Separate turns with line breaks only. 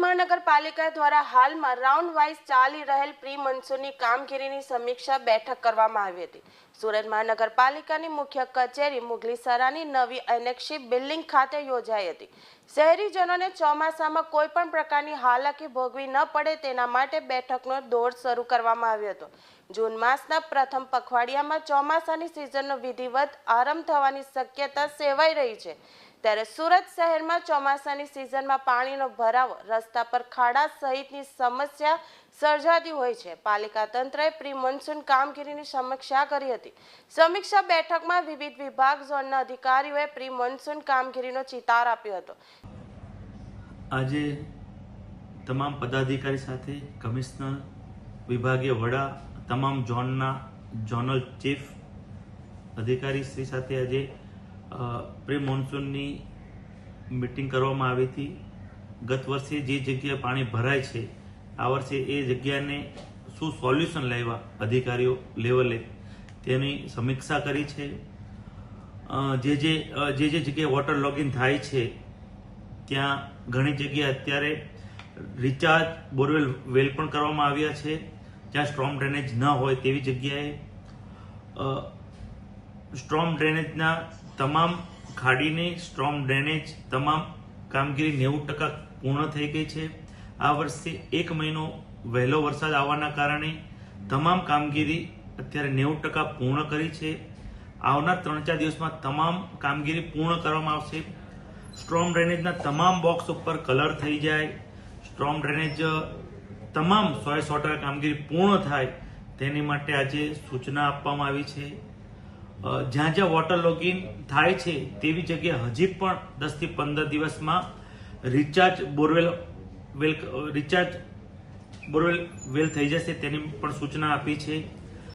પાલિકા દ્વારા હાલમાં રાઉન્ડ વાઇઝ ચાલી રહેલ પ્રી મનસૂનની કામગીરીની સમીક્ષા બેઠક કરવામાં આવી હતી. સુરત મહાનગરપાલિકાની મુખ્ય કચેરી મુગલીસરાની નવી એનેક્ષી બિલ્ડિંગ ખાતે યોજાઈ હતી. શહેરીજનોને ચોમાસામાં કોઈ પણ પ્રકારની હાલાકી ભોગવી ન પડે તેના માટે બેઠકનો દોર શરૂ કરવામાં આવ્યો હતો. જૂન માસના પ્રથમ પખવાડિયામાં ચોમાસાની સિઝનનો વિધિવત આરંભ થવાની શક્યતા સેવાઈ રહી છે. ત્યારે સુરત શહેરમાં ચોમાસાની સિઝનમાં પાણીનો ભરાવો રસ્તા પર ખાડા સહિતની સમસ્યા સર્જાતી હોય છે. પાલિકા તંત્રએ પ્રી મોન્સૂન કામગીરીની સમીક્ષા કરી હતી. સમીક્ષા બેઠકમાં વિવિધ વિભાગ ઝોનના અધિકારીઓએ પ્રી મોન્સૂન કામગીરીનો ચિતાર આપ્યો હતો.
આજે તમામ પદાધિકારી સાથે કમિશનર, વિભાગીય વડા, તમામ ઝોનના ઝોનલ ચીફ અધિકારી શ્રી સાથે આજે પ્રી મોન્સૂનની મિટિંગ કરવામાં આવી હતી. ગત વર્ષે જે જગ્યાએ પાણી ભરાય છે, આ વર્ષે એ જગ્યાને શું સોલ્યુશન લાવ્યા અધિકારીઓ લેવલે તેની સમીક્ષા કરી છે. જે જે જે જે જગ્યાએ વોટર લોગિન થાય છે, ત્યાં ઘણી જગ્યાએ અત્યારે રિચાર્જ બોરવેલ વેલ પણ કરવામાં આવ્યા છે. જ્યાં સ્ટ્રોંગ ડ્રેનેજ ન હોય તેવી જગ્યાએ સ્ટ્રોમ ડ્રેનેજના તમામ ખાડીની સ્ટ્રોમ ડ્રેનેજ તમામ કામગીરી નેવું ટકા પૂર્ણ થઈ ગઈ છે. આ વર્ષે એક મહિનો વહેલો વરસાદ આવવાના કારણે તમામ કામગીરી અત્યારે નેવું ટકા પૂર્ણ કરી છે. આવનાર ત્રણ ચાર દિવસમાં તમામ કામગીરી પૂર્ણ કરવામાં આવશે. સ્ટ્રોમ ડ્રેનેજના તમામ બોક્સ ઉપર કલર થઈ જાય. સ્ટ્રોમ ડ્રેનેજ તમામ સો સો કામગીરી પૂર્ણ થાય તેની માટે આજે સૂચના આપવામાં આવી છે. જ્યાં જ્યાં વોટર લોગિન થાય છે, તેવી જગ્યાએ હજી પણ દસથી પંદર દિવસમાં recharge borewell well recharge borewell well થઈ જશે તેની પણ સૂચના આપી છે.